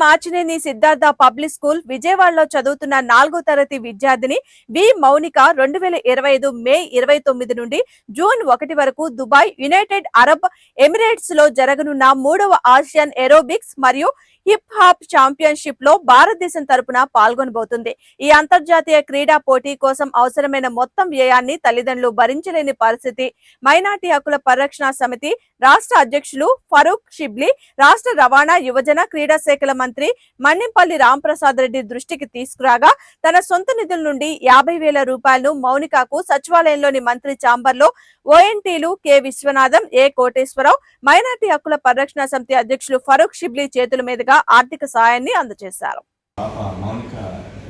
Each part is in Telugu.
మాచినేని సిద్ధార్థ పబ్లిక్ స్కూల్ విజయవాడలో చదువుతున్న నాలుగో తరగతి విద్యార్థిని వి మౌనిక రెండు వేల ఇరవై ఐదు మే ఇరవై తొమ్మిది నుండి జూన్ ఒకటి వరకు దుబాయ్ యునైటెడ్ అరబ్ ఎమిరేట్స్లో జరగనున్న మూడవ ఆసియన్ ఏరోబిక్స్ మరియు హిప్ హాప్ ఛాంపియన్షిప్లో భారతదేశం తరపున పాల్గొనబోతుంది. ఈ అంతర్జాతీయ క్రీడా పోటీ కోసం అవసరమైన మొత్తం వ్యయాన్ని తల్లిదండ్రులు భరించలేని పరిస్థితి. మైనార్టీ హక్కుల పరిరక్షణ సమితి రాష్ట్ర అధ్యక్షులు ఫరూక్ షిబ్లీ రాష్ట్ర రవాణా యువజన క్రీడా శాఖల మంత్రి మన్నింపల్లి రాంప్రసాద్ రెడ్డి దృష్టికి తీసుకురాగా తన సొంత నిధుల నుండి యాభై వేల రూపాయలను మౌనికకు సచివాలయంలోని మంత్రి చాంబర్లో ఓఎన్టీలు K Vishwanatham A Koteswararao minority హక్కుల పరిరక్షణ సమితి అధ్యక్షులు ఫరూక్ షిబ్లీ చేతుల మీదుగా ఆర్థిక సాయాన్ని అందజేశారు. పాప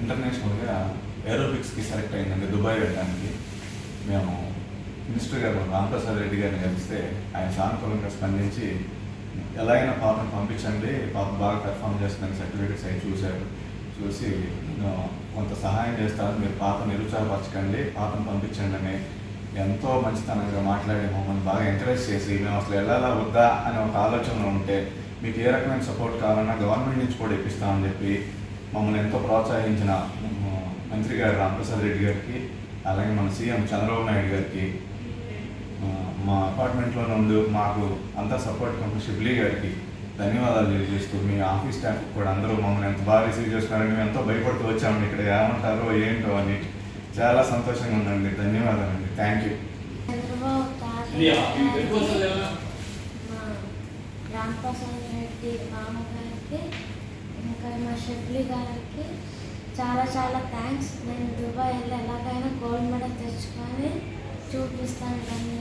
ఇంటర్నేషనల్గా ఏరోబిక్స్కి సెలెక్ట్ అయిందండి దుబాయ్ వెళ్ళడానికి. మేము మినిస్టర్ గారు రామప్రసాద్ రెడ్డి గారిని కలిస్తే ఆయన సానుకూలంగా స్పందించి ఎలాగైనా పాపను పంపించండి పాప బాగా పెర్ఫామ్ చేస్తుందని సర్టిఫికేట్స్ అవి చూశారు. చూసి కొంత సహాయం చేస్తారు మీరు పాప నిరుత్సాహపరచకండి పాపను పంపించండి అని ఎంతో మంచితనంగా మాట్లాడి మమ్మల్ని బాగా ఎంకరేజ్ చేసి మేము అసలు వెళ్ళాలా వద్దా అనే ఒక ఆలోచనలో ఉంటే మీకు ఏ రకమైన సపోర్ట్ కావాలన్నా గవర్నమెంట్ నుంచి కూడా ఇప్పిస్తామని చెప్పి మమ్మల్ని ఎంతో ప్రోత్సహించిన మంత్రి గారు రామప్రసాద్ రెడ్డి గారికి అలాగే మన సీఎం చంద్రబాబు నాయుడు గారికి మా అపార్ట్మెంట్లో నుండి మాకు అంతా సపోర్ట్ కంపెనీ షిబ్లీ గారికి ధన్యవాదాలు తెలియజేస్తూ మీ ఆఫీస్ స్టాఫ్ కూడా అందరూ మమ్మల్ని ఎంత బాగా రిసీవ్ చేస్తున్నారని మేము ఎంతో భయపడుతూ వచ్చామండి. ఇక్కడ ఏమంటారో ఏంటో అని చాలా సంతోషంగా ఉందండి. ధన్యవాదాలు. మా రాంప్రసాద్ రెడ్డి మామగారికి ఇంకా మా షెఫ్లీ గారికి చాలా చాలా థ్యాంక్స్ నేను దుబాయ్ వెళ్ళి ఎలాగైనా గోల్డ్ మెడల్ తెచ్చుకొని చూపిస్తాను దాన్ని